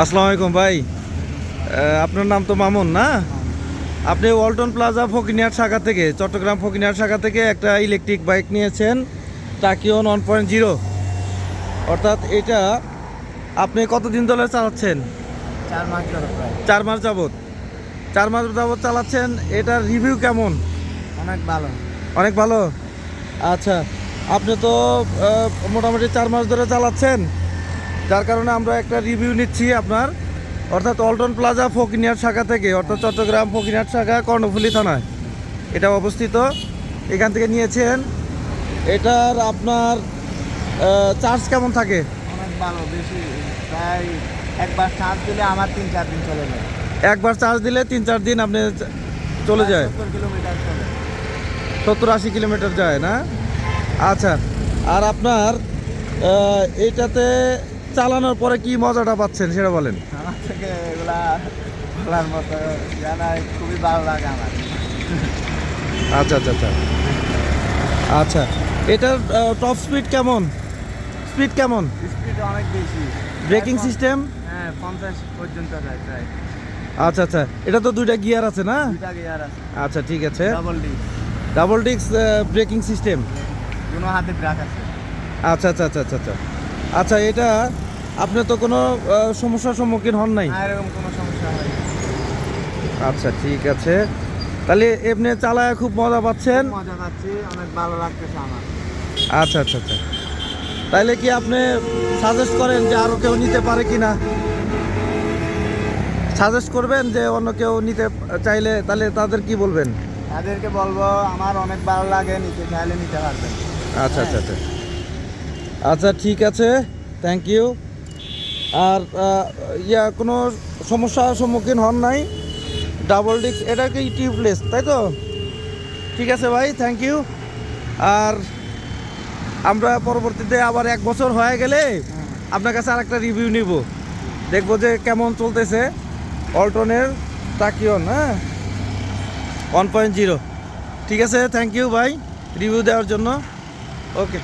আসসালামু আলাইকুম ভাই। আপনার নাম তো মামুন না? আপনি ওয়ালটন প্লাজা ফকিনিয়ার শাখা থেকে চট্টগ্রাম ফকিনিয়ার শাখা থেকে একটা ইলেকট্রিক বাইক নিয়েছেন টাকিওন ওয়ান পয়েন্ট জিরো অর্থাৎ এটা আপনি কতদিন ধরে চালাচ্ছেন? চার মাস ধরে চার মাস যাবৎ। চার মাস যাবত চালাচ্ছেন এটার রিভিউ কেমন? অনেক ভালো। অনেক ভালো? আচ্ছা আপনি তো মোটামুটি চার মাস ধরে চালাচ্ছেন। যার কারণে আমরা একটা রিভিউ নিচ্ছি আপনার অর্থাৎ অল্টন প্লাজা ফকিনিয়ার শাখা থেকে অর্থাৎ চট্টগ্রাম ফকিনিয়ার শাখা কর্ণফুলি থানায়। এটা অবস্থিত। এখান থেকে নিয়েছেন। এটার আপনার চার্জ কেমন থাকে? অনেক ভালো বেশি প্রায় একবার চার্জ দিলে আমার তিন চার দিন চলে যায়। একবার চার্জ দিলে তিন চার দিন আপনি চলে যায়। সত্তর কিলোমিটার চলে। সত্তর আশি কিলোমিটার যায় না? আচ্ছা আর আপনার আহ, এইটাতে চালানোর পরে কি মজাটা পাচ্ছেন সেটা বলেন। আমার থেকে এগুলা বলার মতো জানা খুবই ভালো লাগে আমার। আচ্ছা আচ্ছা আচ্ছা। আচ্ছা এটার টপ স্পিড কেমন? স্পিড কেমন? স্পিড অনেক বেশি। ব্রেকিং সিস্টেম হ্যাঁ পঞ্চাশ পর্যন্ত যায় প্রায়। আচ্ছা আচ্ছা এটা তো দুইটা গিয়ার আছে না? দুইটা গিয়ার আছে। আচ্ছা ঠিক আছে। ডাবল ডি ডাবল ডিক্স ব্রেকিং সিস্টেম কোনো হাতে ব্রেক আছে। আচ্ছা আচ্ছা আচ্ছা আচ্ছা আচ্ছা। আচ্ছা এটা আপনি তো কোনো সমস্যার সম্মুখীন হন নাই? এরকম কোনো সমস্যা হয় আচ্ছা ঠিক আছে। তাহলে এমনি চালায় খুব মজা পাচ্ছেন? মজা পাচ্ছি অনেক ভালো লাগতেছে আমার। আচ্ছা আচ্ছা আচ্ছা। তাহলে কি আপনি সাজেস্ট করেন যে আরও কেউ নিতে পারে কি না সাজেস্ট করবেন যে অন্য কেউ নিতে চাইলে তাহলে তাদের কি বলবেন? তাদেরকে বলব আমার অনেক ভালো লাগে নিতে চাইলে নিতে পারবেন। আচ্ছা আচ্ছা আচ্ছা। আচ্ছা ঠিক আছে। থ্যাংক ইউ আর ইয়া, কোনো সমস্যার সম্মুখীন হন নাই? ডাবল ডিস্ক এটা কি টিউবলেস তাই তো? ঠিক আছে ভাই থ্যাংক ইউ আর আমরা পরবর্তীতে আবার এক বছর হয়ে গেলে আপনার কাছে আর একটা রিভিউ নিব। দেখব যে কেমন চলতেছে অল্টনের টাকিয়ন হ্যাঁ? ওয়ান পয়েন্ট জিরো ঠিক আছে থ্যাংক ইউ ভাই রিভিউ দেওয়ার জন্য। ওকে